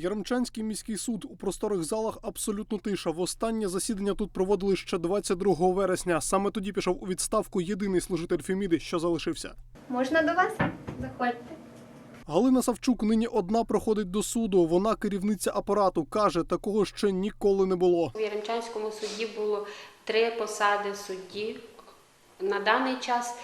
Яремчанський міський суд у просторих залах абсолютно тиша. Востаннє засідання тут проводили ще 22 вересня. Саме тоді пішов у відставку єдиний служитель Феміди, що залишився. Можна до вас? Заходьте. Галина Савчук нині одна проходить до суду. Вона керівниця апарату. каже, такого ще ніколи не було. У Яремчанському суді було три посади судді. На даний час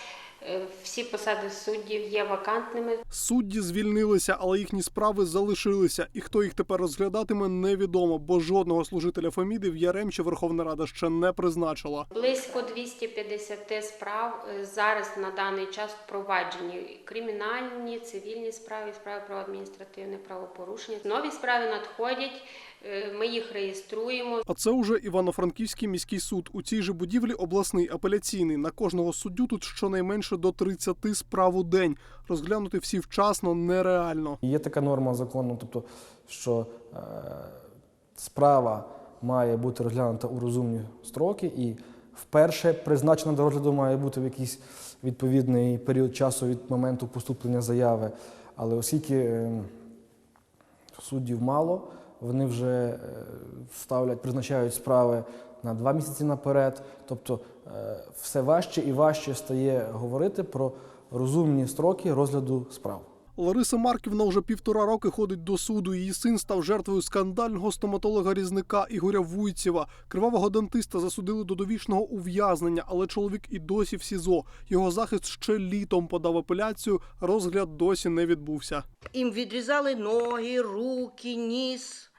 всі посади суддів є вакантними. Судді звільнилися, але їхні справи залишилися. І хто їх тепер розглядатиме, невідомо, бо жодного служителя Феміди в Яремчі Верховна Рада ще не призначила. Близько 250 справ е, зараз на даний час впроваджені кримінальні, цивільні справи, справи про адміністративне правопорушення. Нові справи надходять, е, ми їх реєструємо. А це уже Івано-Франківський міський суд. У цій же будівлі обласний апеляційний. На кожного суддю тут щонайменше до 30 справ у день. Розглянути всі вчасно нереально. Є така норма закону, тобто, що е, справа має бути розглянута у розумні строки, і вперше призначена до розгляду має бути в якийсь відповідний період часу від моменту поступлення заяви. Але оскільки е, суддів мало, вони вже е, ставлять, призначають справи на два місяці наперед. Тобто е, все важче і важче стає говорити про розумні строки розгляду справ. Лариса Марківна вже півтора роки ходить до суду. Її син став жертвою скандального стоматолога-різника Ігоря Вуйцєва. Кривавого дантиста засудили до довічного ув'язнення, але чоловік і досі в СІЗО. Його захист ще літом подав апеляцію. Розгляд досі не відбувся. Їм відрізали ноги, руки, ніс,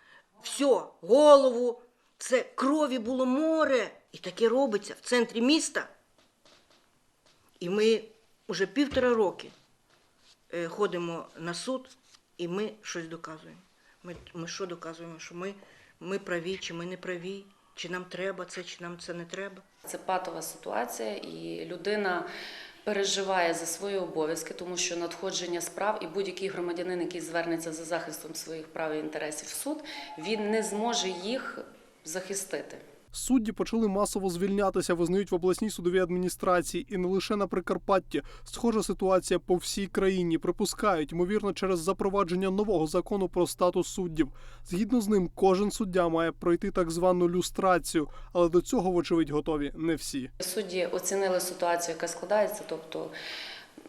все, голову. Це крові було море. І таке робиться в центрі міста. І ми вже півтора роки ходимо на суд, і ми щось доказуємо. Ми, ми що доказуємо? Що ми, ми праві, чи ми не праві, чи нам треба це, чи нам це не треба. Це патова ситуація, і людина переживає за свої обов'язки, тому що надходження справ і будь-який громадянин, який звернеться за захистом своїх прав і інтересів в суд, він не зможе їх захистити. Судді почали масово звільнятися, визнають в обласній судовій адміністрації, і не лише на Прикарпатті. Схожа ситуація по всій країні. Припускають, ймовірно, через запровадження нового закону про статус суддів. Згідно з ним, кожен суддя має пройти так звану люстрацію, але до цього, вочевидь, готові не всі. Судді оцінили ситуацію, яка складається, тобто.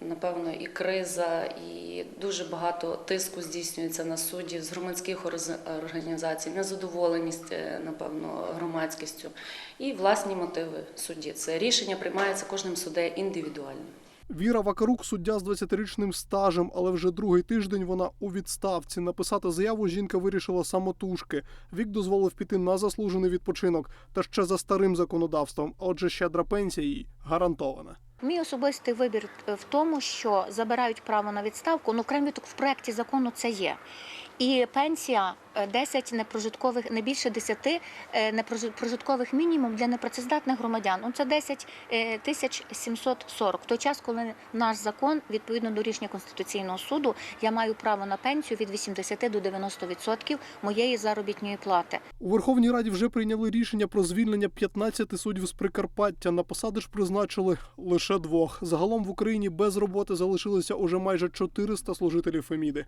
Напевно, і криза, і дуже багато тиску здійснюється на суддів з громадських організацій, незадоволеність, е, напевно, громадськістю і власні мотиви судді. Це рішення приймається кожним суддею індивідуально. Віра Вакарук суддя з 20-річним стажем, але вже другий тиждень вона у відставці. Написати заяву жінка вирішила самотужки. Вік дозволив піти на заслужений відпочинок, та ще за старим законодавством. Отже, щедра пенсія їй гарантована. Мій особистий вибір в тому, що забирають право на відставку. Ну, крім того, в проєкті закону це є. І пенсія е, 10 непрожиткових, не більше 10 е, непрожиткових мінімум для непрацездатних громадян. Ну, це 10 е, тисяч 740. В той час, коли наш закон, відповідно до рішення Конституційного суду, я маю право на пенсію від 80 до 90% моєї заробітної плати. У Верховній Раді вже прийняли рішення про звільнення 15 суддів з Прикарпаття. На посади ж призначили лише двох. Загалом в Україні без роботи залишилося уже майже 400 служителів Феміди.